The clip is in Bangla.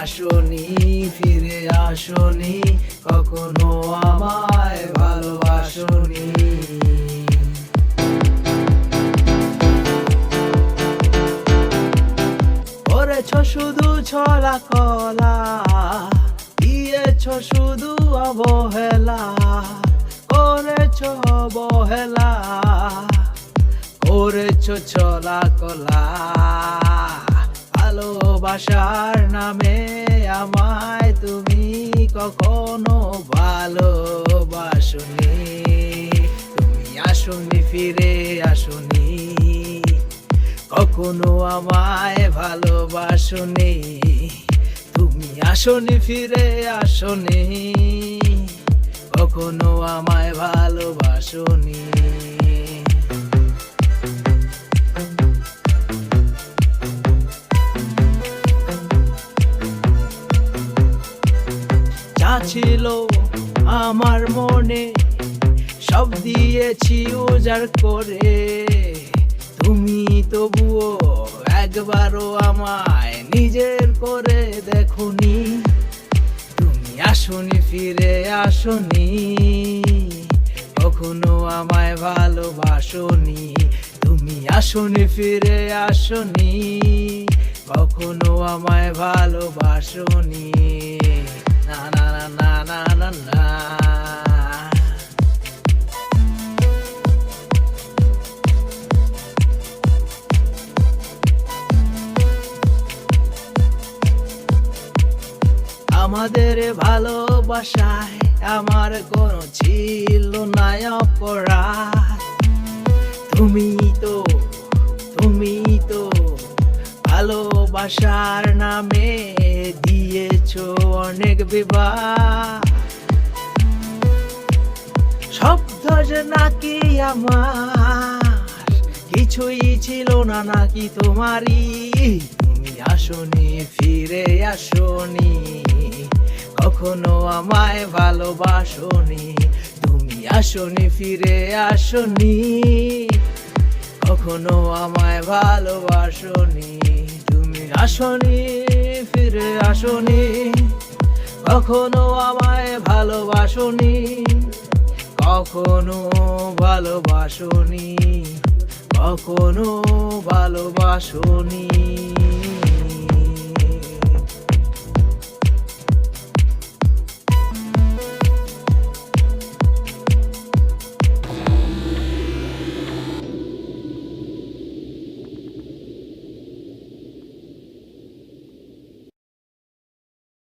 আসনি, ফিরে আসনি, কখনো আমায় ভালোবাসনি। করেছ শুধু ছলা কলা, দিয়েছ শুধু অবহেলা, করেছ অবহেলা, করেছ ছলা কলা। ভালোবাসার নামে আমায় তুমি কখনো ভালোবাসনি। তুমি আসনি, ফিরে আসনি। কখনো আমায় ভালোবাসনি। তুমি আসনি, ফিরে আসনি। কখনো আমায় ভালোবাসনি। যা ছিল আমার মনে। সব দিয়েছি উজাড় করে। তুমি তবুও একবারও আমায় নিজের করে দেখনি। তুমি আসনি, ফিরে আসনি। কখনো আমায় ভালোবাসনি। তুমি আসনি, ফিরে আসনি। কখনো আমায় ভালোবাসনি। না না না না না না আমাদের ভালোবাসায় আমার কোনো ছিল না অপরাধ। তুমি তো তুমি তো ভালোবাসার নামে দিয়েছ অনেক বিবাহ শব্দ যে নাকি আমার, কিছুই ছিল না নাকি তোমারই। তুমি আসনি, ফিরে আসনি, কখনো আমায় ভালোবাসনি। তুমি আসনি, ফিরে আসনি, কখনো আমায় ভালোবাসনি। আসনি ফিরে আসনি কখনো আমায় ভালোবাসনি কখনো ভালোবাসনি কখনো ভালোবাসনি।